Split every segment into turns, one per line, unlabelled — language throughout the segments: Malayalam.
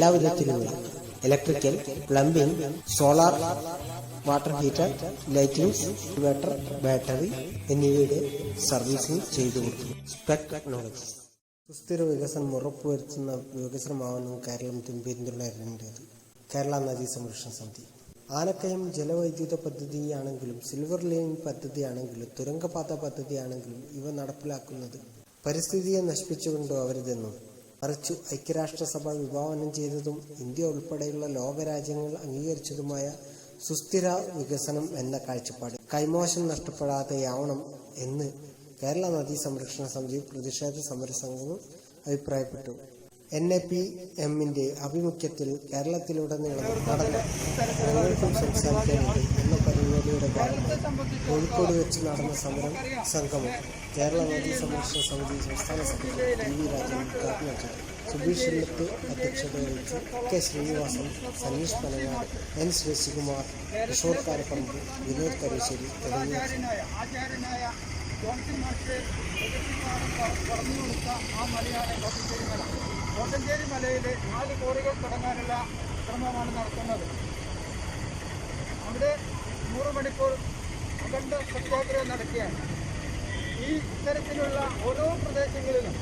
ടെക്നോളജീസ് എല്ലാ വിധത്തിലുമുള്ള electrical plumbing solar water heater lighting inverter battery എന്നിവയുടെ സർവീസിംഗ് ചെയ്തു കൊടുക്കുന്നു സ്പെക് ടെക്നോളജി സുസ്ഥിര വികസനം ഉറപ്പുവരുത്തുന്ന വികസനമാവുന്നു കേരളത്തിന് പിന്തുണരേണ്ടത് കേരള നദീ സംരക്ഷണ സമിതി. ആനക്കയം ജലവൈദ്യുത പദ്ധതിയാണെങ്കിലും സിൽവർ ലൈൻ പദ്ധതിയാണെങ്കിലും തുരങ്കപാത പദ്ധതിയാണെങ്കിലും ഇവ നടപ്പിലാക്കുന്നത് പരിസ്ഥിതിയെ നശിപ്പിച്ചുകൊണ്ടോ അവരുതെന്നും മറിച്ചു ഐക്യരാഷ്ട്രസഭ വിഭാവനം ചെയ്തതും ഇന്ത്യ ഉൾപ്പെടെയുള്ള ലോകരാജ്യങ്ങൾ അംഗീകരിച്ചതുമായ സുസ്ഥിര വികസനം എന്ന കാഴ്ചപ്പാട്. കൈമോശം നഷ്ടപ്പെടാതെയാവണം എന്ന് കേരള നദീ സംരക്ഷണ സമിതി പ്രതിഷേധ സമരസംഘവും അഭിപ്രായപ്പെട്ടു. എൻ എ പി എമ്മിന്റെ ആഭിമുഖ്യത്തിൽ കേരളത്തിലുടനീളം നടന്ന ഞങ്ങൾക്കും സംസാരിക്കാനുണ്ട് എന്ന പരിപാടിയുടെ ഭാഗമായി കോഴിക്കോട് വെച്ച് നടന്ന സമരം സംഗമം കേരള നദീ സംരക്ഷണ സമിതി സംസ്ഥാന സെക്രട്ടറി ടി വി രാജൻ ഉദ്ഘാടനം ചെയ്തു. സുബീഷ് ഇല്ലത്ത് അധ്യക്ഷത വഹിച്ചു കെ ശ്രീനിവാസൻ സനീഷ് പനയാർ എൻ ശശികുമാർ കിഷോർ കാരപ്പറമ്പ് വിനോദ് കരശ്ശേരി തുടങ്ങിയ
ജോൺസൺ മാസ്റ്റർ പറഞ്ഞു കൊടുത്ത ആ മലയാണ് കോട്ടഞ്ചേരി മല മലയിലെ നാല് കോറികൾ തുടങ്ങാനുള്ള ശ്രമമാണ് നടത്തുന്നത് അവിടെ നൂറ് മണിക്കൂർ അഖണ്ഡ സത്യാഗ്രഹം നടക്കുകയാണ്. ഈ ഇത്തരത്തിലുള്ള ഓരോ പ്രദേശങ്ങളിലും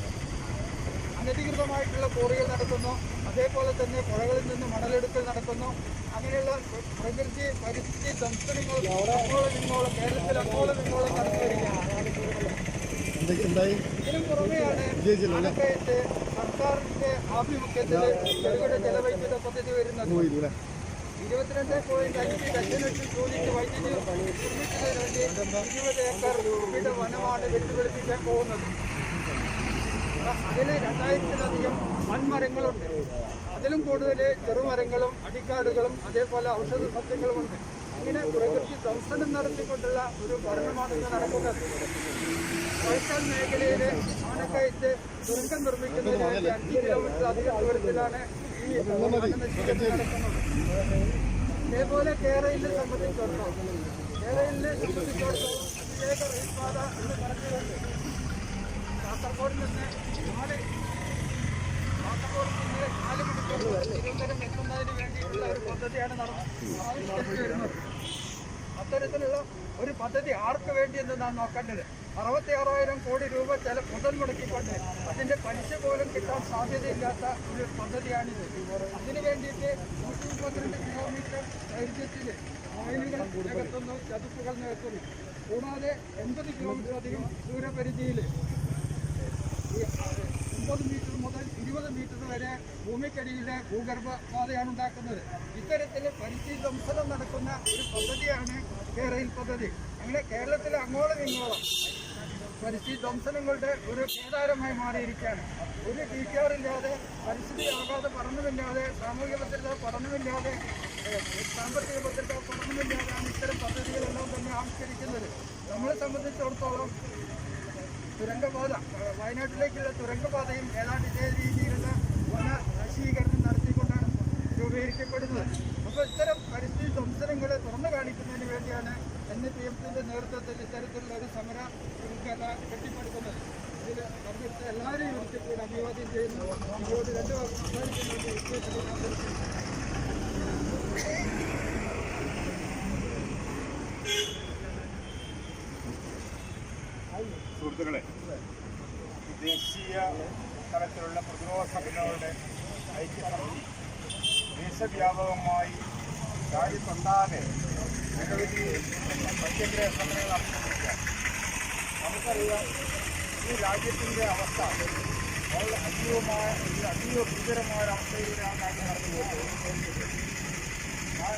അനധികൃതമായിട്ടുള്ള കോറികൾ നടക്കുന്നു. അതേപോലെ തന്നെ പുഴകളിൽ നിന്ന് മണലെടുക്കൽ നടക്കുന്നു. അങ്ങനെയുള്ള പ്രകൃതി പരിസ്ഥിതി സംസ്കരണങ്ങൾ അങ്ങോളം ഇങ്ങോളം കേരളത്തിൽ അങ്ങോളം ഇങ്ങോളം നടത്തി വരികയാണ് ഇതിനു പുറമെയാണ് ആനക്കയത്ത് സർക്കാരിന്റെ ആഭിമുഖ്യത്തിൽ ചെറുകിട ജലവൈദ്യുത പദ്ധതി വരുന്നത് ഇരുപത്തിരണ്ട് പോയിന്റ് അഞ്ച് ദശലക്ഷം ജോലിക്ക് വൈദ്യുതി നിർമ്മിക്കുന്നതിന് വേണ്ടി ഇരുപത് ഏക്കർ വീട് വനമാണ് വെട്ടുപിടിപ്പിക്കാൻ പോകുന്നത്. അതിൽ രണ്ടായിരത്തിലധികം വൻമരങ്ങളുണ്ട് അതിലും കൂടുതൽ ചെറുമരങ്ങളും അടിക്കാടുകളും അതേപോലെ ഔഷധ സസ്യങ്ങളുമുണ്ട്. ഇങ്ങനെ പ്രകൃതി ദംശനം നടത്തിക്കൊണ്ടുള്ള ഒരു ഇന്ന് നടക്കുന്നത്. വൈശാൽ മേഖലയിലെ ആനക്കയത്ത് ദുരന്തം നിർമ്മിക്കുന്നതിന് വേണ്ടി അഞ്ച് കിലോമീറ്റർ അധികം ദൂരത്തിലാണ് ഈ അതേപോലെ കേരളയിലെ സംബന്ധിച്ചിടത്തോളം കേരളയിലെ സംബന്ധിച്ചിടത്തോളം അതിവേഗ റെയിൽപാത എന്ന് പറഞ്ഞുകൊണ്ട് കാസർഗോഡ് നിന്ന് നാല് കാസർഗോഡ് നിന്ന് നാല് മണിക്കൂർ തിരുവനന്തപുരം എത്തുന്നതിന് വേണ്ടിയിട്ടുള്ള ഒരു പദ്ധതിയാണ് നടന്നത്. അത്തരത്തിലുള്ള ഒരു പദ്ധതി ആർക്ക് വേണ്ടി എന്ന് നാം നോക്കേണ്ടത്? അറുപത്തി ആറായിരം കോടി രൂപ ചില മുതൽ മുടക്കിക്കൊണ്ട് അതിന്റെ പലിശ പോലും കിട്ടാൻ സാധ്യതയില്ലാത്ത ഒരു പദ്ധതിയാണിത്. അതിനു വേണ്ടിയിട്ട് നൂറ്റി മുപ്പത്തിരണ്ട് കിലോമീറ്റർ ദൈർഘ്യത്തിൽ വയലുകൾ നികത്തുന്നു ചതുപ്പുകൾ നികത്തുന്നു. കൂടാതെ എൺപത് കിലോമീറ്റർ അധികം ദൂരപരിധിയിൽ ഒമ്പത് മീറ്റർ മുതൽ ഇരുപത് മീറ്റർ വരെ ഭൂമിക്കടിയിലെ ഭൂഗർഭ പാതയാണ് ഉണ്ടാക്കുന്നത്. ഇത്തരത്തിൽ പരിസ്ഥിതി ദംശനം നടക്കുന്ന ഒരു പദ്ധതിയാണ് കേരയിൽ പദ്ധതി. അങ്ങനെ കേരളത്തിലെ അങ്ങോളം ഇങ്ങോളം പരിസ്ഥിതി ധ്വംസനങ്ങളുടെ ഒരു കേദാരമായി മാറിയിരിക്കുകയാണ്. ഒരു ടി ഇല്ലാതെ പരിസ്ഥിതി ആഘാത പഠനമില്ലാതെ സാമൂഹിക ഭദ്രത പഠനമില്ലാതെ സാമ്പത്തിക ഭദ്രത പഠനമില്ലാതെയാണ് ഇത്തരം പദ്ധതികളെല്ലാം തന്നെ ആവിഷ്കരിക്കുന്നത്. നമ്മളെ സംബന്ധിച്ചിടത്തോളം തുരങ്കപാത വയനാട്ടിലേക്കുള്ള തുരങ്കപാതയും ഏതാണ്ട് ഇതേ രീതിയിലുള്ള വന നശീകരണം നടത്തിക്കൊണ്ടാണ് രൂപീകരിക്കപ്പെടുന്നത് അപ്പോൾ ഇത്തരം പരിസ്ഥിതി സംസരങ്ങളെ തുറന്നു കാണിക്കുന്നതിന് വേണ്ടിയാണ് എൻ പി എഫിന്റെ നേതൃത്വത്തിൽ ഇത്തരത്തിലുള്ള ഒരു സമര ശൃംഖല കെട്ടിപ്പടുക്കുന്നത് ഇതിൽ പങ്കെടുത്ത എല്ലാവരെയും ഒരിക്കൽ കൂടി അഭിവാദ്യം ചെയ്യുന്നു ഇതിനോട് രണ്ട് വാക്ക് സംസാരിക്കുന്നതിന് ഉദ്ദേശിക്കുന്നത്
സുഹൃത്തുക്കളെ ദേശീയ തലത്തിലുള്ള പ്രതിരോധ സംഘടനകളുടെ ഐക്യസമിതി ദേശവ്യാപകമായി രാജ്യത്തൊട്ടാകെ നിരവധി സത്യഗ്രഹ സംഘടനകൾ അഭിനന്ദിക്കാം നമുക്കറിയാം ഈ രാജ്യത്തിന്റെ അവസ്ഥ വളരെ അതീവമായ അതീവ ഭീകരമായ ഒരു അവസ്ഥയിലാണ് രാജ്യം നടന്നുപോകുന്നത്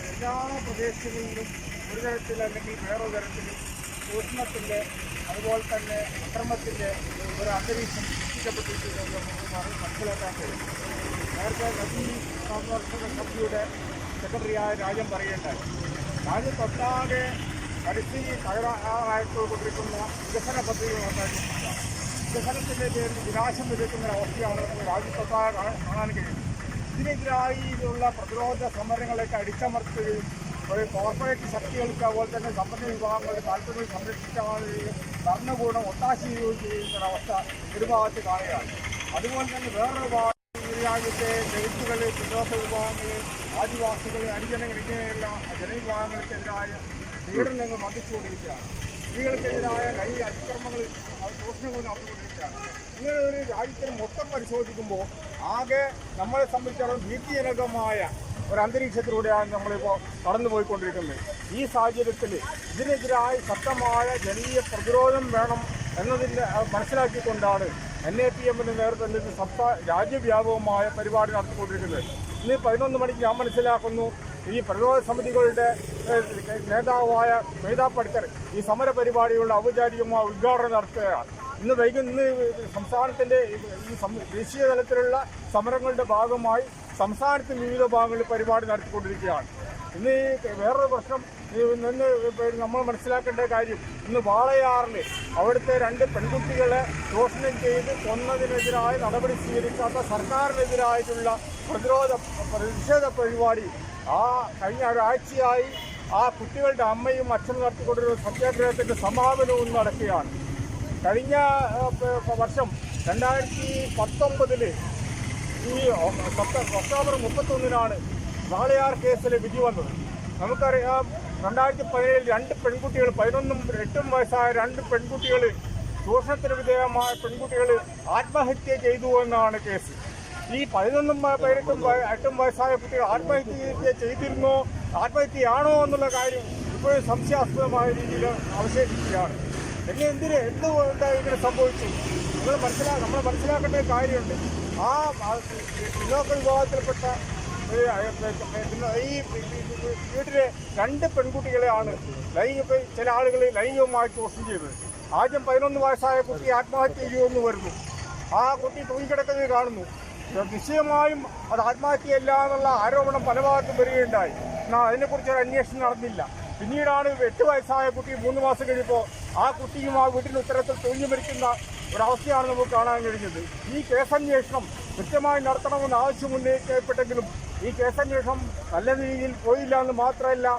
എല്ലാ പ്രദേശങ്ങളിലും ഒരു തരത്തിൽ അല്ലെങ്കിൽ വേറൊരു തരത്തിൽ ചൂഷണത്തിന്റെ അതുപോലെ തന്നെ അക്രമത്തിന്റെ ഒരു അന്തരീക്ഷം പറ- മനസ്സിലാക്കാൻ കഴിയും. നേരത്തെ നദീ സംരക്ഷണ സമിതിയുടെ സെക്രട്ടറിയായ രാജ്യം പറയേണ്ടായി രാജ്യത്തൊട്ടാകെ പരിസ്ഥിതി തകരാറായിട്ടുകൊണ്ടിരിക്കുന്ന വികസന പദ്ധതികൾ ഉണ്ടാക്കിയിട്ടുണ്ട് വികസനത്തിന്റെ പേരിൽ വിനാശം വിതയ്ക്കുന്ന അവസ്ഥയാണ് നമുക്ക് രാജ്യത്തൊട്ടാകെ കാണാൻ കഴിയും ഇതിനെതിരായി ഇതിനെതിരായിട്ടുള്ള പ്രതിരോധ സമരങ്ങളൊക്കെ അടിച്ചമർത്തുകയും ഒരു കോർപ്പറേറ്റ് ശക്തികൾക്ക് അതുപോലെ തന്നെ സമ്പന്ന വിഭാഗങ്ങളുടെ താല്പര്യങ്ങൾ സംരക്ഷിക്കാനുള്ള ഭരണകൂടം ഒത്താശ ചെയ്യുന്ന അവസ്ഥ ഒരു ഭാഗത്ത് കാണുകയാണ്. അതുപോലെ തന്നെ വേറൊരു ഭാഗം രാജ്യത്തെ ദളിത്തുകൾ പ്രതിരോധ വിഭാഗങ്ങൾ ആദിവാസികൾ ഹരിജനങ്ങൾ ഇങ്ങനെയുള്ള ജനവിഭാഗങ്ങൾക്കെതിരായ പീഡനങ്ങൾ വർദ്ധിച്ചുകൊണ്ടിരിക്കുകയാണ്. സ്ത്രീകൾക്കെതിരായ കൈ അതിക്രമങ്ങൾ അത് ചൂഷണങ്ങൾ നടന്നുകൊണ്ടിരിക്കുകയാണ് ഇങ്ങനെ ഒരു രാജ്യത്തിന് മൊത്തം പരിശോധിക്കുമ്പോൾ ആകെ നമ്മളെ സംബന്ധിച്ചിടത്തോളം ഭീതിജനകമായ ഒരു അന്തരീക്ഷത്തിലൂടെയാണ് നമ്മളിപ്പോൾ കടന്നുപോയിക്കൊണ്ടിരിക്കുന്നത്. ഈ സാഹചര്യത്തിൽ ഇതിനെതിരായി ശക്തമായ ജനീയ പ്രതിരോധം വേണം എന്നതിന്റെ മനസ്സിലാക്കിക്കൊണ്ടാണ് എൻ എ പി എമ്മിന്റെ നേതൃത്വത്തിൽ സംസ്ഥാന രാജ്യവ്യാപകമായ പരിപാടി നടത്തിക്കൊണ്ടിരിക്കുന്നത്. ഇന്ന് പതിനൊന്ന് മണിക്ക് ഞാൻ മനസ്സിലാക്കുന്നു ഈ പ്രതിരോധ സമിതികളുടെ നേതാവായ മേധാ പട്കർ ഈ സമര പരിപാടികളുടെ ഔപചാരികമായ ഉദ്ഘാടനം നടത്തുകയാണ്. ഇന്ന് വൈകുന്ന സംസ്ഥാനത്തിന്റെ ഈ ദേശീയ തലത്തിലുള്ള സമരങ്ങളുടെ ഭാഗമായി സംസ്ഥാനത്ത് വിവിധ ഭാഗങ്ങളിൽ പരിപാടി നടത്തിക്കൊണ്ടിരിക്കുകയാണ്. ഇന്ന് ഈ വേറൊരു പ്രശ്നം ഇന്ന് നമ്മൾ മനസ്സിലാക്കേണ്ട കാര്യം ഇന്ന് വാളയാറിൽ അവിടുത്തെ രണ്ട് പെൺകുട്ടികളെ ചൂഷണം ചെയ്ത് കൊന്നതിനെതിരായ നടപടി സ്വീകരിക്കാത്ത സർക്കാരിനെതിരായിട്ടുള്ള പ്രതിരോധ പ്രതിഷേധ പരിപാടി ആ കഴിഞ്ഞ ഒരാഴ്ചയായി ആ കുട്ടികളുടെ അമ്മയും അച്ഛനും നടത്തിക്കൊണ്ടിരുന്ന സത്യാഗ്രഹത്തിന്റെ സമാപനവും നടക്കുകയാണ്. കഴിഞ്ഞ വർഷം രണ്ടായിരത്തി പത്തൊമ്പതിൽ ഈ ഒക്ടോബർ മുപ്പത്തൊന്നിനാണ് വാളയാർ കേസിൽ വിധി വന്നത്. നമുക്കറിയാം രണ്ടായിരത്തി പതിനേഴിൽ രണ്ട് പെൺകുട്ടികൾ പതിനൊന്നും എട്ടും വയസ്സായ രണ്ട് പെൺകുട്ടികൾ ചൂഷണത്തിന് വിധേയമായ പെൺകുട്ടികൾ ആത്മഹത്യ ചെയ്തു എന്നാണ് കേസ്. ഈ പതിനൊന്നും പതിനെട്ടും എട്ടും വയസ്സായ കുട്ടികൾ ആത്മഹത്യ ചെയ്തിരുന്നോ ആത്മഹത്യയാണോ എന്നുള്ള കാര്യം ഇപ്പോഴും സംശയാസ്പദമായ രീതിയിൽ അവശേഷിക്കുകയാണ്. എന്നെ എന്തിന് എന്തുകൊണ്ട് ഇങ്ങനെ സംഭവിച്ചു? നിങ്ങൾ മനസ്സിലാ നമ്മൾ മനസ്സിലാക്കേണ്ട കാര്യമുണ്ട്. ആ പിന്നോക്ക വിഭാഗത്തിൽപ്പെട്ട ഈ വീട്ടിലെ രണ്ട് പെൺകുട്ടികളെയാണ് ലൈംഗിക ചില ആളുകൾ ലൈംഗികമായി ചൂഷണം ചെയ്തത്. ആദ്യം പതിനൊന്ന് വയസ്സായ കുട്ടി ആത്മഹത്യ ചെയ്യുമെന്ന് വരുന്നു. ആ കുട്ടി തൂങ്ങിക്കിടക്കുന്നത് കാണുന്നു. നിശ്ചയമായും അത് ആത്മഹത്യയല്ല എന്നുള്ള ആരോപണം പല ഭാഗത്തും വരികയുണ്ടായി. എന്നാൽ അതിനെക്കുറിച്ച് ഒരു അന്വേഷണം നടന്നില്ല. പിന്നീടാണ് എട്ട് വയസ്സായ കുട്ടി മൂന്ന് മാസം കഴിയുമ്പോൾ ആ കുട്ടിയും ആ വീട്ടിന് ഉത്തരത്തിൽ തൂങ്ങി മരിക്കുന്ന ഒരവസ്ഥയാണ് നമുക്ക് കാണാൻ കഴിഞ്ഞത്. ഈ കേസന്വേഷണം കൃത്യമായി നടത്തണമെന്ന് ആവശ്യം ഉന്നയിക്കപ്പെട്ടെങ്കിലും ഈ കേസന്വേഷണം നല്ല രീതിയിൽ പോയില്ല എന്ന് മാത്രമല്ല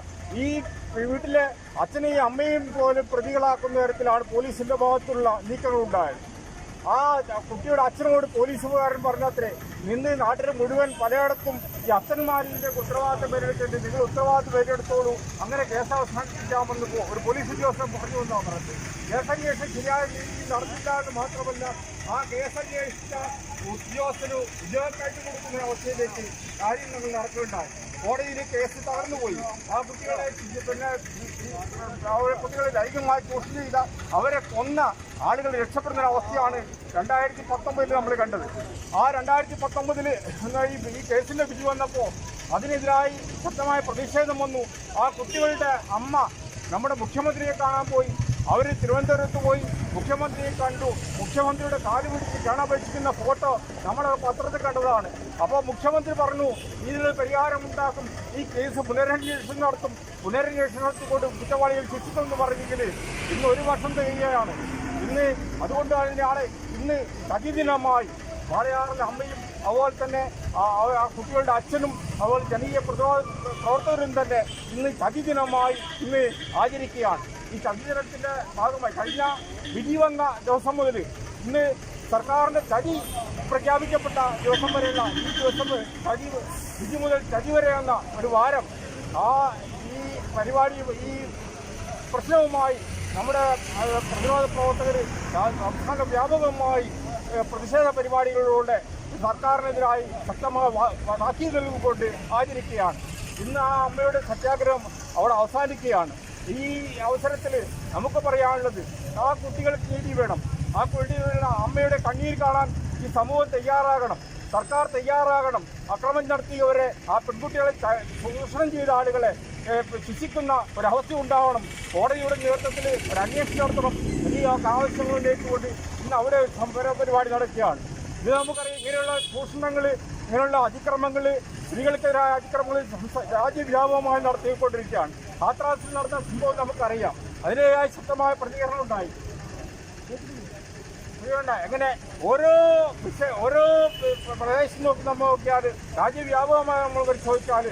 ഈ വീട്ടിലെ അച്ഛനെയും അമ്മയും പോലും പ്രതികളാക്കുന്ന തരത്തിലാണ് പോലീസിന്റെ ഭാഗത്തുള്ള നീക്കങ്ങൾ ഉണ്ടായത് ആ കുട്ടിയുടെ അച്ഛനോട് പോലീസുകാരൻ പറഞ്ഞത്രേ നിന്ന് നാട്ടിൽ മുഴുവൻ പലയിടത്തും ഈ അച്ഛന്മാരിന്റെ ഉത്തരവാദിത്തം ഏറ്റെടുത്തിട്ട് നിങ്ങൾ ഉത്തരവാദിത്തം ഏറ്റെടുത്തോളൂ. അങ്ങനെ കേസ് അവസാനിപ്പിക്കാമെന്ന് ഒരു പോലീസ് ഉദ്യോഗസ്ഥൻ പറഞ്ഞു എന്നാണ് പറഞ്ഞത് കേസന്വേഷണം ശരിയായ രീതിയിൽ നടന്നില്ല എന്ന് മാത്രമല്ല ആ കേസന്വേഷിച്ച ഉദ്യോഗസ്ഥന് ഉദ്യോഗക്കായിട്ട് കൊടുക്കുന്ന അവസ്ഥയിലേക്ക് കാര്യങ്ങൾ നടക്കുകയുണ്ടായി കോടതിയിൽ കേസ് തകർന്നുപോയി ആ കുട്ടികളെ പിന്നെ കുട്ടികളെ ലൈംഗികമായി ചൂഷണം ചെയ്ത അവരെ കൊന്ന ആളുകൾ രക്ഷപ്പെടുന്ന അവസ്ഥയാണ് രണ്ടായിരത്തി പത്തൊമ്പതിൽ നമ്മൾ കണ്ടത്. ആ രണ്ടായിരത്തി പത്തൊമ്പതിൽ ഈ കേസിന്റെ വിധി വന്നപ്പോൾ അതിനെതിരായി ശക്തമായ പ്രതിഷേധം വന്നു. ആ കുട്ടികളുടെ അമ്മ നമ്മുടെ മുഖ്യമന്ത്രിയെ കാണാൻ പോയി. അവർ തിരുവനന്തപുരത്ത് പോയി മുഖ്യമന്ത്രിയെ കണ്ടു. മുഖ്യമന്ത്രിയുടെ കാലുപിടിച്ച് കാണാപേക്ഷിക്കുന്ന ഫോട്ടോ നമ്മൾ പത്രത്തിൽ കണ്ടതാണ്. അപ്പോൾ മുഖ്യമന്ത്രി പറഞ്ഞു ഇതിനൊരു പരിഹാരമുണ്ടാക്കും. ഈ കേസ് പുനരന്വേഷണം നടത്തും. പുനരന്വേഷണം നടത്തിക്കൊണ്ട് കുറ്റവാളികൾ ശിക്ഷിക്കുമെന്ന് പറഞ്ഞെങ്കിൽ ഇന്ന് ഒരു വർഷം തികയാണ് ഇന്ന് അതുകൊണ്ട് തന്നെയാണ് ഇന്ന് സതിദിനമായി വാളയാറിലെ അമ്മയും അതുപോലെ തന്നെ ആ കുട്ടികളുടെ അച്ഛനും അതുപോലെ ജനീയ പ്രതിരോധ പ്രവർത്തകരും തന്നെ ഇന്ന് ചതിദിനമായി ഇന്ന് ആചരിക്കുകയാണ്. ഈ ചതിദിനത്തിന്റെ ഭാഗമായി കഴിഞ്ഞ വിധി വന്ന ദിവസം മുതൽ ഇന്ന് സർക്കാരിന്റെ തടി പ്രഖ്യാപിക്കപ്പെട്ട ദിവസം വരെയുള്ള ഈ ദിവസം തടി ഇനി മുതൽ തടി വരെയുള്ള ഒരു വാരം ആ ഈ പരിപാടി ഈ പ്രശ്നവുമായി നമ്മുടെ പ്രതിരോധ പ്രവർത്തകർ സംസ്ഥാന വ്യാപകമായി പ്രതിഷേധ പരിപാടികളിലൂടെ സർക്കാരിനെതിരായി ശക്തമായ താക്കീത് നൽകിക്കൊണ്ട് ആചരിക്കുകയാണ്. ഇന്ന് ആ അമ്മയുടെ സത്യാഗ്രഹം അവിടെ അവസാനിക്കുകയാണ്. ഈ അവസരത്തിൽ നമുക്ക് പറയാനുള്ളത് ആ കുട്ടികൾക്ക് നീതി വേണം. ആ കുട്ടികളുടെ അമ്മയുടെ കണ്ണീർ കാണാൻ ഈ സമൂഹം തയ്യാറാകണം. സർക്കാർ തയ്യാറാകണം. അക്രമം നടത്തിയവരെ ആ പെൺകുട്ടികളെ ചൂഷണം ചെയ്ത ആളുകളെ ശിക്ഷിക്കുന്ന ഒരവസ്ഥ ഉണ്ടാവണം. കോടതിയുടെ നേതൃത്വത്തിൽ ഒരു അന്വേഷണം നടത്തണം. എന്നീ ആ ആവശ്യങ്ങൾ ഉന്നയിച്ചുകൊണ്ട് ഇന്ന് അവിടെ സംഭര പരിപാടി നടക്കുകയാണ്. ഇത് നമുക്കറിയാം ഇങ്ങനെയുള്ള ചൂഷണങ്ങൾ ഇങ്ങനെയുള്ള അതിക്രമങ്ങൾ സ്ത്രീകൾക്കെതിരായ അതിക്രമങ്ങൾ രാജ്യവ്യാപകമായി നടത്തിക്കൊണ്ടിരിക്കുകയാണ്. ആത്രാസിൽ നടന്ന സംഭവം നമുക്കറിയാം. അതിനേതായ ശക്തമായ പ്രതികരണം ഉണ്ടായി. ഇതുകൊണ്ട് എങ്ങനെ ഓരോ ഓരോ പ്ര- പ്രദേശം നോക്കി നമ്മൾ നോക്കിയാൽ രാജ്യവ്യാപകമായി നമ്മൾ പരിശോധിച്ചാൽ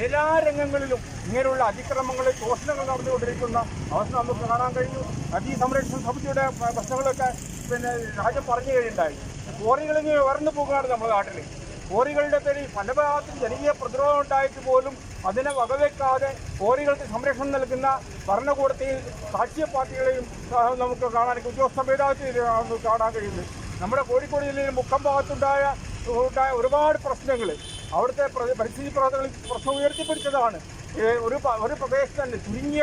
എല്ലാ രംഗങ്ങളിലും ഇങ്ങനെയുള്ള അതിക്രമങ്ങൾ ചോഷണങ്ങൾ നടന്നുകൊണ്ടിരിക്കുന്ന അവസ്ഥ നമുക്ക് കാണാൻ കഴിഞ്ഞു. നദീ സംരക്ഷണ സമിതിയുടെ പ്രശ്നങ്ങളൊക്കെ പിന്നെ രാജ്യം പറഞ്ഞു കഴിയുണ്ടായി കോറികളിങ്ങനെ വരന്ന് പോകുകയാണ് നമ്മുടെ നാട്ടിൽ കോറികളുടെ പേരിൽ പല ഭാഗത്തും ജനകീയ പ്രതിരോധം ഉണ്ടായിട്ട് പോലും അതിനെ വകവെക്കാതെ കോറികൾക്ക് സംരക്ഷണം നൽകുന്ന ഭരണകൂടത്തെയും രാഷ്ട്രീയ പാർട്ടികളെയും നമുക്ക് കാണാൻ ഉദ്യോഗസ്ഥ മേധാവിത്വത്തിൽ കാണാൻ കഴിയുന്നത്. നമ്മുടെ കോഴിക്കോട് ജില്ലയിൽ മുക്കം ഭാഗത്തുണ്ടായ ഉണ്ടായ ഒരുപാട് പ്രശ്നങ്ങൾ. അവിടുത്തെ പ്ര- പരിസ്ഥിതി പ്രവർത്തകർ പ്രശ്നം ഉയർത്തിപ്പിടിച്ചതാണ്. ഒരു ഒരു പ്രദേശത്ത് തന്നെ ചുരുങ്ങിയ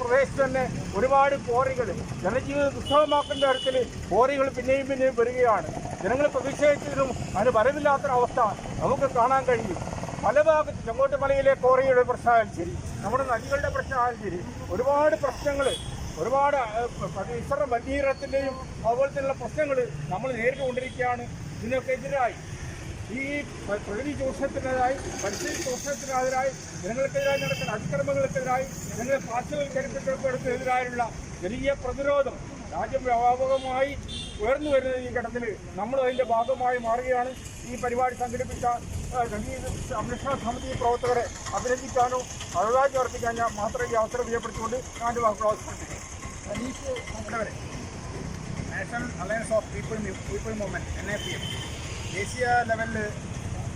പ്രദേശത്ത് തന്നെ ഒരുപാട് കോറികൾ ജനജീവിതം ദുസ്സഹമാക്കുന്ന തരത്തിൽ കോറികൾ പിന്നെയും പിന്നെയും വരികയാണ്. ജനങ്ങൾ പ്രതിഷേധിച്ചതിലും അതിന് വരവില്ലാത്തൊരവസ്ഥ നമുക്ക് കാണാൻ കഴിയും. പല ഭാഗത്ത് ചെങ്കോട്ട് മലയിലെ കോറിയുടെ പ്രശ്നമായാലും ശരി നമ്മുടെ നദികളുടെ പ്രശ്നമായാലും ശരി ഒരുപാട് പ്രശ്നങ്ങൾ ഒരുപാട് ഇസ്ര മലിനീകരണത്തിന്റെയും അതുപോലെ തന്നെയുള്ള പ്രശ്നങ്ങൾ നമ്മൾ നേരിട്ടുകൊണ്ടിരിക്കുകയാണ്. ഇതിനൊക്കെ എതിരായി ഈ പ്രകൃതി ചൂഷണത്തിനെതിരായി പരിസ്ഥിതി ചൂഷണത്തിനെതിരായി ജനങ്ങൾക്കെതിരായി നടക്കുന്ന അതിക്രമങ്ങൾക്കെതിരായി ജനങ്ങളെ പാർശ്വവൽക്കരിക്കപ്പെടുന്നതിനെതിരായുള്ള ജനീയ പ്രതിരോധം രാജ്യവ്യാപകമായി ഉയർന്നു വരുന്ന ഈ ഘട്ടത്തിൽ നമ്മൾ അതിന്റെ ഭാഗമായി മാറുകയാണ്. ഈ പരിപാടി സംഘടിപ്പിച്ച സംഗീത സംരക്ഷണ സമിതി പ്രവർത്തകരെ അഭിനന്ദിക്കാനോ അഴകായി അർപ്പിക്കാൻ ഞാൻ മാത്രം ഈ അവസരം ഉപയോഗപ്പെടുത്തിക്കൊണ്ട് ഞാൻ എന്റെ വാക്കുകൾ
ഉടവരെ national alliance of people people movement N A P M. ദേശീയ ലെവലിൽ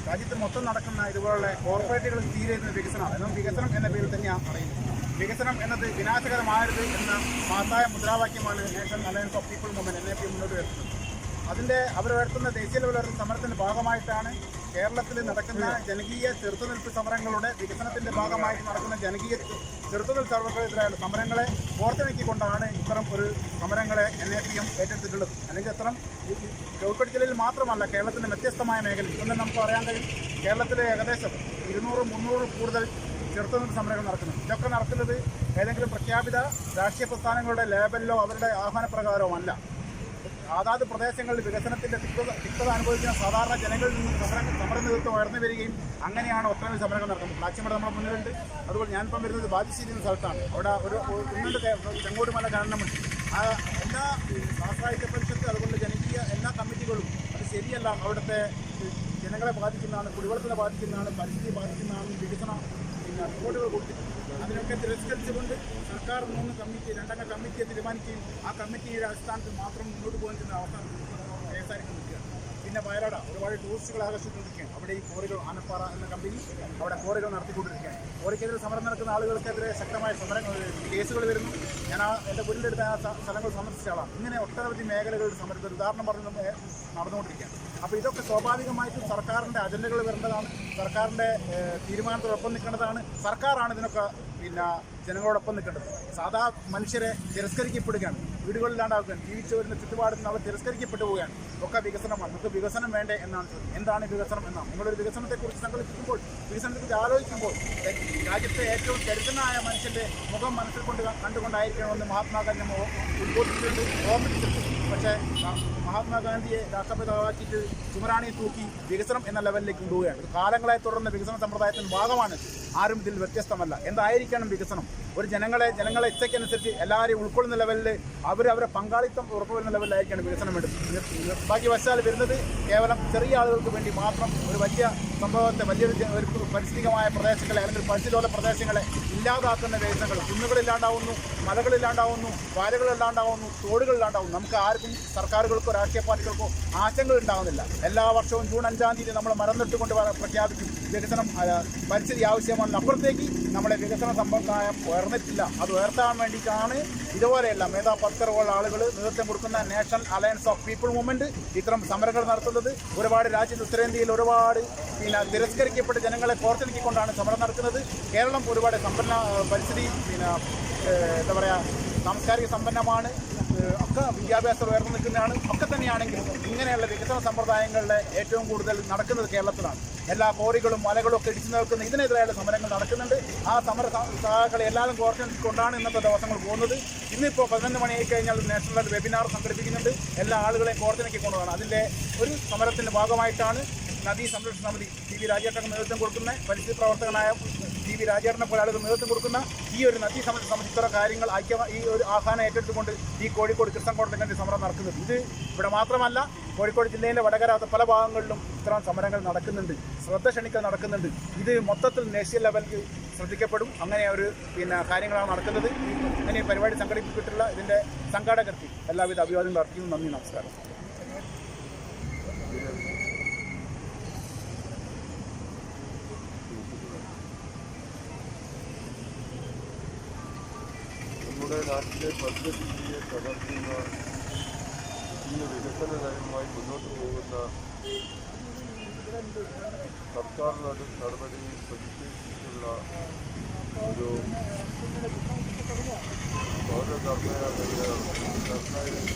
രാജ്യത്ത് മൊത്തം നടക്കുന്ന ഇതുപോലുള്ള കോർപ്പറേറ്റുകൾ തീരുന്ന വികസനമാണ്. വികസനം എന്ന പേരിൽ തന്നെയാണ് പറയുന്നത്. വികസനം എന്നത് വിനാശകരമാകരുത് എന്ന മഹത്തായ മുദ്രാവാക്യമാണ് national alliance of people movement N A P മുന്നോട്ട് വരുന്നത് അതിന്റെ അവർ ഉയർത്തുന്ന ദേശീയ ഉയർത്തുന്ന സമരത്തിന്റെ ഭാഗമായിട്ടാണ് കേരളത്തിൽ നടക്കുന്ന ജനകീയ ചെറുത്തുനിൽപ്പ് സമരങ്ങളുടെ വികസനത്തിന്റെ ഭാഗമായിട്ട് നടക്കുന്ന ജനകീയ ചെറുത്തുനിൽപ്പ് സമരങ്ങൾക്കെതിരായ സമരങ്ങളെ ഓർത്തിണക്കിക്കൊണ്ടാണ് ഇത്തരം ഒരു സമരങ്ങളെ എൻ എ പി എം ഏറ്റെടുത്തിട്ടുള്ളത്. അല്ലെങ്കിൽ അത്തരം കോഴിക്കോട് ജില്ലയിൽ മാത്രമല്ല കേരളത്തിന്റെ വ്യത്യസ്തമായ മേഖലയിൽ. ഇതൊന്നും നമുക്ക് പറയാൻ കഴിയും. കേരളത്തിലെ ഏകദേശം ഇരുന്നൂറ് മുന്നൂറ് കൂടുതൽ ചെറുത്തുനിൽപ്പ് സമരങ്ങൾ നടക്കുന്നത് ഇതൊക്കെ നടക്കുന്നത് ഏതെങ്കിലും പ്രഖ്യാപിത രാഷ്ട്രീയ പ്രസ്ഥാനങ്ങളുടെ ലേബലിലോ അവരുടെ ആഹ്വാനപ്രകാരമോ അല്ല അതാത് പ്രദേശങ്ങളിൽ വികസനത്തിന്റെ തിക്തത തിക്തത അനുഭവിക്കുന്ന സാധാരണ ജനങ്ങളിൽ നിന്ന് സമരം സമര നേതൃത്വം ഉയർന്നു വരികയും അങ്ങനെയാണ് ഒട്ടനവധി സമരങ്ങൾ നടക്കുന്നത്. പ്ലാച്ചിമട നമ്മുടെ മുന്നിലുണ്ട്. അതുപോലെ ഞാനിപ്പം വരുന്നത് ബാധിച്ചിരിക്കുന്ന സ്ഥലത്താണ്. അവിടെ ഒരു കുന്നുണ്ട് ചെങ്കോട് മല ഖനനമുണ്ട് ആ എല്ലാ സാഹിത്യ പരിഷത്ത് അതുപോലെ ജനകീയ എല്ലാ കമ്മിറ്റികളും അത് ശരിയല്ല. അവിടുത്തെ ജനങ്ങളെ ബാധിക്കുന്നതാണ് കുടിവെള്ളത്തിനെ ബാധിക്കുന്നതാണ് പരിസ്ഥിതിയെ ബാധിക്കുന്നതാണ് വികസന റിപ്പോർട്ടുകൾ കൊടുത്തിട്ടുണ്ട് അതിനൊക്കെ തിരസ്കരിച്ചുകൊണ്ട് സർക്കാർ മൂന്ന് കമ്മിറ്റി രണ്ടംഗ കമ്മിറ്റിയെ തീരുമാനിക്കുകയും ആ കമ്മിറ്റിയുടെ അടിസ്ഥാനത്തിൽ മാത്രം മുന്നോട്ട് പോകുന്ന അവസ്ഥ കേസായിരിക്കും. നിൽക്കുകയാണ് പിന്നെ വയനാട് ഒരുപാട് ടൂറിസ്റ്റുകൾ ആകർഷിച്ചുകൊണ്ടിരിക്കുകയാണ്. അവിടെ ഈ കോറികൾ ആനപ്പാറ എന്ന കമ്പനി അവിടെ കോറികൾ നടത്തിക്കൊണ്ടിരിക്കുകയാണ്. കോറിക്കെതിരെ സമരം നടക്കുന്ന ആളുകൾക്കെതിരെ ശക്തമായ സമരങ്ങൾ കേസുകൾ വരുന്നു. ഞാൻ ആ എന്റെ വീടിന്റെ ആ സ്ഥലങ്ങൾ സന്ദർശിച്ച ആളാണ് ഇങ്ങനെ ഒട്ടനവധി മേഖലകളുടെ സമരത്തിൽ ഉദാഹരണം പറഞ്ഞ് നടന്നുകൊണ്ടിരിക്കുകയാണ്. അപ്പോൾ ഇതൊക്കെ സ്വാഭാവികമായിട്ടും സർക്കാരിന്റെ അജണ്ടകൾ വരേണ്ടതാണ് സർക്കാരിന്റെ തീരുമാനത്തോടൊപ്പം നിൽക്കേണ്ടതാണ് സർക്കാരാണ് ഇതിനൊക്കെ പിന്നെ ജനങ്ങളോടൊപ്പം നിൽക്കേണ്ടത്. സാധാ മനുഷ്യരെ തിരസ്കരിക്കപ്പെടുകയാണ്. വീടുകളിലാണ്ടാവുകയാണ് ജീവിച്ചു വരുന്ന ചുറ്റുപാടിൽ നിന്ന് അവർ തിരസ്കരിക്കപ്പെട്ടു പോവുകയാണ്. ഒക്കെ വികസനമാണ്. നമുക്ക് വികസനം വേണ്ടേ എന്നാണ് എന്താണ് വികസനം എന്നാണ്? നിങ്ങളൊരു വികസനത്തെക്കുറിച്ച് സങ്കല്പിക്കുമ്പോൾ വികസനത്തെക്കുറിച്ച് ആലോചിക്കുമ്പോൾ രാജ്യത്തെ ഏറ്റവും കരുതനായ മനുഷ്യന്റെ മുഖം മനസ്സിൽ കൊണ്ട് കണ്ടുകൊണ്ടായിരിക്കണമെന്ന് മഹാത്മാഗാന്ധി ഉദ്ബോധിച്ചിട്ടുണ്ട്. ഓർമ്മിച്ചിട്ടുണ്ട് പക്ഷേ മഹാത്മാഗാന്ധിയെ രാഷ്ട്രപിതാവാക്കിയിട്ട് ചുമരാണി തൂക്കി വികസനം എന്ന ലെവലിലേക്ക് കൊണ്ടുപോവുകയാണ്. കാലങ്ങളെ തുടർന്ന വികസന സമ്പ്രദായത്തിന്റെ ഭാഗമാണ് ആരും ഇതിൽ വ്യത്യസ്തമല്ല. എന്തായിരിക്കണം വികസനം? ഒരു ജനങ്ങളെ ജനങ്ങളെ ഇച്ഛയ്ക്കനുസരിച്ച് എല്ലാവരെയും ഉൾക്കൊള്ളുന്ന ലെവലിൽ അവർ അവരെ പങ്കാളിത്തം ഉറപ്പുവരുന്ന ലെവലിലായിരിക്കണം വികസനം എടുക്കുന്നത് നിർഭാഗ്യവശാൽ വരുന്നത് കേവലം ചെറിയ ആളുകൾക്ക് വേണ്ടി മാത്രം ഒരു വലിയ സംഭവത്തെ വലിയൊരു ഒരു പരിസ്ഥിതികമായ പ്രദേശങ്ങളെ അല്ലെങ്കിൽ പരിസ്ഥിതിയോല പ്രദേശങ്ങളെ ഇല്ലാതാക്കുന്ന വികസനങ്ങൾ കുന്നുകളില്ലാണ്ടാവുന്നു മലകളില്ലാണ്ടാവുന്നു വാരകളില്ലാണ്ടാവുന്നു തോടുകളില്ലാണ്ടാവുന്നു. നമുക്ക് ആർക്കും സർക്കാരുകൾക്കോ രാഷ്ട്രീയ പാർട്ടികൾക്കോ ആശങ്കകൾ ഉണ്ടാകുന്നില്ല എല്ലാ വർഷവും ജൂൺ അഞ്ചാം തീയതി നമ്മൾ മരം നട്ടുകൊണ്ട് വ- പ്രഖ്യാപിക്കും. വികസനം പരിസ്ഥിതി ആവശ്യമാണ് അപ്പുറത്തേക്ക് നമ്മുടെ വികസന സമ്പ്രദായം ഉയർന്നിട്ടില്ല. അത് ഉയർത്താൻ വേണ്ടിയിട്ടാണ് ഇതുപോലെയല്ല മേധാ പത്തറുള്ള ആളുകൾ നേതൃത്വം കൊടുക്കുന്ന national alliance of people movement ഇത്തരം സമരങ്ങൾ നടത്തുന്നത്. ഒരുപാട് രാജ്യത്ത് ഉത്തരേന്ത്യയിൽ ഒരുപാട് പിന്നെ തിരസ്കരിക്കപ്പെട്ട ജനങ്ങളെ കോർത്തിണക്കിക്കൊണ്ടാണ് സമരം നടക്കുന്നത്. കേരളം ഒരുപാട് സമ്പന്ന പരിസ്ഥിതി പിന്നെ എന്താ പറയുക സാംസ്കാരിക സമ്പന്നമാണ്. ഒക്കെ വിദ്യാഭ്യാസം ഉയർന്നു നിൽക്കുന്നതാണ്. ഒക്കെ തന്നെയാണെങ്കിലും ഇങ്ങനെയുള്ള വികസന സമ്പ്രദായങ്ങളുടെ ഏറ്റവും കൂടുതൽ നടക്കുന്നത് കേരളത്തിലാണ്. എല്ലാ കോറികളും മലകളും ഒക്കെ ഇടിച്ചു നിൽക്കുന്ന ഇതിനെതിരായുള്ള സമരങ്ങൾ നടക്കുന്നുണ്ട്. ആ സമര സഹാക്കളെ എല്ലാവരും കോർത്തിണക്കിക്കൊണ്ടാണ് ഇന്നത്തെ ദിവസങ്ങൾ പോകുന്നത്. ഇന്നിപ്പോൾ പതിനൊന്ന് മണിയായി കഴിഞ്ഞാൽ നാഷണൽ വെബിനാർ സംഘടിപ്പിക്കുന്നുണ്ട്. എല്ലാ ആളുകളെയും കോർത്തിണക്കിക്കൊണ്ടാണ് അതിന്റെ ഒരു സമരത്തിന്റെ ഭാഗമായിട്ടാണ് നദീ സംരക്ഷണ സമിതി ടി വി രാജേട്ടൻ നേതൃത്വം കൊടുക്കുന്ന പരിസ്ഥിതി പ്രവർത്തകനായ വി രാജേട്ടനെ പോലെ ആളുകൾ നേതൃത്വം കൊടുക്കുന്ന ഈ ഒരു നദീ സമരം സംബന്ധിച്ച് ഇത്തരം കാര്യങ്ങൾ ഐക്യ ഈ ഒരു ആഹ്വാനം ഏറ്റെടുത്തുകൊണ്ട് ഈ കോഴിക്കോട് കൃഷ്ണൻകോട്ടത്തിന്റെ സമരം നടക്കുന്നത്. ഇത് ഇവിടെ മാത്രമല്ല കോഴിക്കോട് ജില്ലയിലെ വടകര പല ഭാഗങ്ങളിലും ഇത്തരം സമരങ്ങൾ നടക്കുന്നുണ്ട്. ശ്രദ്ധ ക്ഷണിക്കൽ നടക്കുന്നുണ്ട്. ഇത് മൊത്തത്തിൽ നേഷ്യൽ ലെവലിൽ ശ്രദ്ധിക്കപ്പെടും. അങ്ങനെ ഒരു പിന്നെ കാര്യങ്ങളാണ് നടക്കുന്നത്. അങ്ങനെ പരിപാടി സംഘടിപ്പിച്ചിട്ടുള്ള ഇതിന്റെ സംഘാടകർക്ക് എല്ലാവിധ അഭിവാദ്യങ്ങളും അർപ്പിക്കുന്നു. നന്ദി നമസ്കാരം.
നമ്മുടെ നാട്ടിലെ പരിസ്ഥിതിയെ തകർക്കുന്ന ഈ വികസന നയവുമായി മുന്നോട്ട് പോകുന്ന സർക്കാർ നട- നടപടിയിൽ പ്രതിഷേധിച്ചുള്ള ഒരു പൗരധർമ്മയാത്രയുടെ ഉദ്ഘാടനം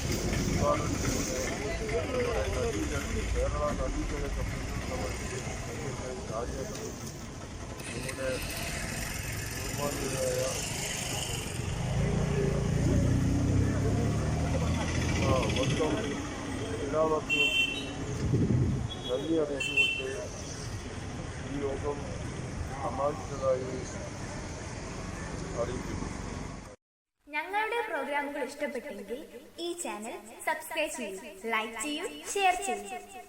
നമ്മുടെ നദീജല കേരള നദീജല സംരക്ഷണ സമിതി രാജ്യത്ത് നമ്മുടെ ബഹുമാനിയായ ആ,
ഞങ്ങളുടെ പ്രോഗ്രാമുകൾ ഇഷ്ടപ്പെട്ടെങ്കിൽ ഈ ചാനൽ സബ്സ്ക്രൈബ് ചെയ്യൂ ലൈക്ക് ചെയ്യൂ ഷെയർ ചെയ്യൂ.